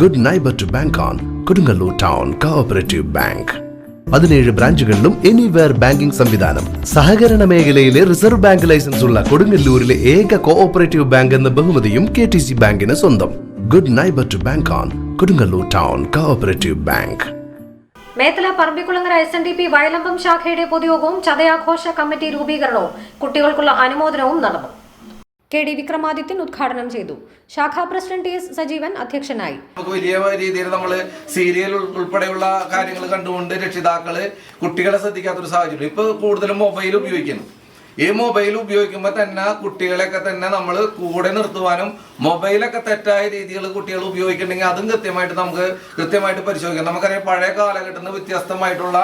Good neighbour to bank on Kodungallur town cooperative bank പതിനേഴ് ബ്രാഞ്ചുകളിലും anywhere banking സംവിധാനം. സഹകരണ മേഖലയിലെ റിസർവ് ബാങ്ക് ലൈസൻസ് ഉള്ള കൊടുങ്ങല്ലൂരിലെ ഏക കോഓപ്പറേറ്റീവ് ബാങ്ക് എന്ന ബഹുമതിയും കെ ടി സി ബാങ്കിന് സ്വന്തം. Good neighbour to bank on Kodungallur town cooperative bank Methala Parambikulangara S N D P Vayalambam ശാഖയുടെ പൊതുയോഗവും ചതയാഘോഷ കമ്മിറ്റി രൂപീകരണവും കുട്ടികൾക്കുള്ള അനുമോദനവും നടന്നു. കെ ഡി വിക്രമാദിത്യൻ ഉദ്ഘാടനം ചെയ്തു. ശാഖാ പ്രസിഡന്റ് എസ് സജീവൻ അധ്യക്ഷനായി. വലിയ രീതിയിൽ നമ്മൾ സീരിയൽ ഉൾപ്പെടെയുള്ള കാര്യങ്ങൾ കണ്ടുകൊണ്ട് രക്ഷിതാക്കൾ കുട്ടികളെ ശ്രദ്ധിക്കാത്തൊരു സാഹചര്യം. ഇപ്പൊ കൂടുതലും മൊബൈൽ ഉപയോഗിക്കുന്നു. ഈ മൊബൈൽ ഉപയോഗിക്കുമ്പോൾ തന്നെ കുട്ടികളെയൊക്കെ തന്നെ നമ്മൾ കൂടെ നിർത്തുവാനും മൊബൈലൊക്കെ തെറ്റായ രീതികൾ കുട്ടികൾ ഉപയോഗിക്കുന്നുണ്ടെങ്കിൽ അതും കൃത്യമായിട്ട് നമുക്ക് കൃത്യമായിട്ട് പരിശോധിക്കാം. നമുക്കറിയാം പഴയ കാലഘട്ടത്തിൽ വ്യത്യസ്തമായിട്ടുള്ള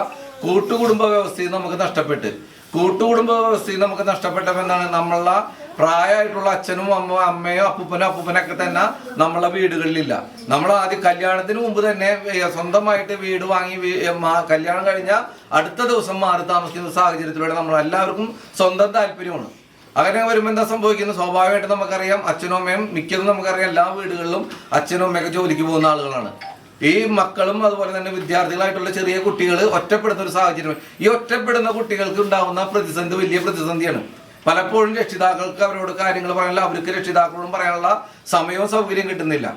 കൂട്ടുകുടുംബ വ്യവസ്ഥയും നമുക്ക് നഷ്ടപ്പെട്ട്. കൂട്ടുകുടുംബ വ്യവസ്ഥയിൽ നമുക്ക് നഷ്ടപ്പെട്ടവെന്നാണ് നമ്മളുടെ പ്രായമായിട്ടുള്ള അച്ഛനും അമ്മ അമ്മയോ അപ്പൂപ്പനോ അപ്പൂപ്പനൊക്കെ തന്നെ നമ്മളെ വീടുകളിലില്ല. നമ്മൾ ആദ്യം കല്യാണത്തിന് മുമ്പ് തന്നെ സ്വന്തമായിട്ട് വീട് വാങ്ങി കല്യാണം കഴിഞ്ഞ അടുത്ത ദിവസം മാറി താമസിക്കുന്ന സാഹചര്യത്തിലൂടെ നമ്മൾ എല്ലാവർക്കും സ്വന്തം താല്പര്യമാണ്. അങ്ങനെ വരുമ്പോൾ എന്താ സംഭവിക്കുന്നത് സ്വാഭാവികമായിട്ട് നമുക്കറിയാം അച്ഛനും അമ്മയും മിക്കതും നമുക്കറിയാം എല്ലാ വീടുകളിലും അച്ഛനും അമ്മയൊക്കെ ജോലിക്ക് പോകുന്ന ആളുകളാണ്. ഈ മക്കളും അതുപോലെ തന്നെ വിദ്യാർത്ഥികളായിട്ടുള്ള ചെറിയ കുട്ടികൾ ഒറ്റപ്പെടുന്ന ഒരു സാഹചര്യം. ഈ ഒറ്റപ്പെടുന്ന കുട്ടികൾക്ക് ഉണ്ടാവുന്ന പ്രതിസന്ധി വലിയ പ്രതിസന്ധിയാണ്. പലപ്പോഴും രക്ഷിതാക്കൾക്ക് അവരോട് കാര്യങ്ങൾ പറയാനുള്ള അവർക്ക് രക്ഷിതാക്കളോടും പറയാനുള്ള സമയവും സൗകര്യം കിട്ടുന്നില്ല.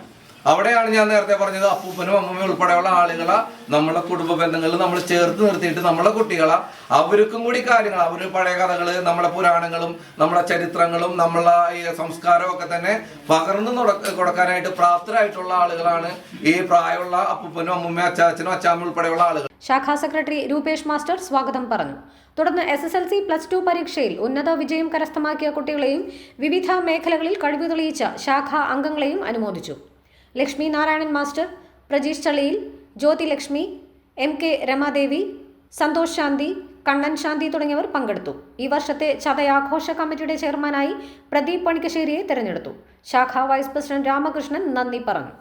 അവിടെയാണ് ഞാൻ നേരത്തെ പറഞ്ഞത് അപ്പൂപ്പനും അമ്മൂമ്മയും ഉൾപ്പെടെയുള്ള ആളുകളെ നമ്മളെ കുടുംബ ബന്ധങ്ങളിൽ നമ്മൾ ചേർത്ത് നിർത്തിയിട്ട് നമ്മളെ കുട്ടികളെ. അവർക്കും കൂടി കാര്യങ്ങൾ അവർ പഴയ കഥകൾ നമ്മളെ പുരാണങ്ങളും നമ്മളെ ചരിത്രങ്ങളും നമ്മളെ ഈ സംസ്കാരവും ഒക്കെ തന്നെ പകർന്നു കൊടുക്കാനായിട്ട് പ്രാപ്തരായിട്ടുള്ള ആളുകളാണ് ഈ പ്രായമുള്ള അപ്പൂപ്പനും അമ്മൂമ്മയും അച്ചാച്ചനും അച്ചാമ്മയും ഉൾപ്പെടെയുള്ള ആളുകൾ. ശാഖാ സെക്രട്ടറി രൂപേഷ് മാസ്റ്റർ സ്വാഗതം പറഞ്ഞു. തുടർന്ന് S S L C plus two പരീക്ഷയിൽ ഉന്നത വിജയം കരസ്ഥമാക്കിയ കുട്ടികളെയും വിവിധ മേഖലകളിൽ കഴിവ് തെളിയിച്ച ശാഖാ അംഗങ്ങളെയും അനുമോദിച്ചു. Lakshmi Narayanan master Prajeesh Chaliyil Jyothi Lakshmi M K Ramadevi Santhosh Shanthi Kannan Shanthi തുടങ്ങിയവർ പങ്കെടുത്തു. ഈ വർഷത്തെ ചതയാഘോഷ കമ്മിറ്റിയുടെ ചെയർമാനായി പ്രദീപ് പണിക്കശ്ശേരിയെ തെരഞ്ഞെടുത്തു. ശാഖാ വൈസ് പ്രസിഡന്റ് രാമകൃഷ്ണൻ നന്ദി പറഞ്ഞു.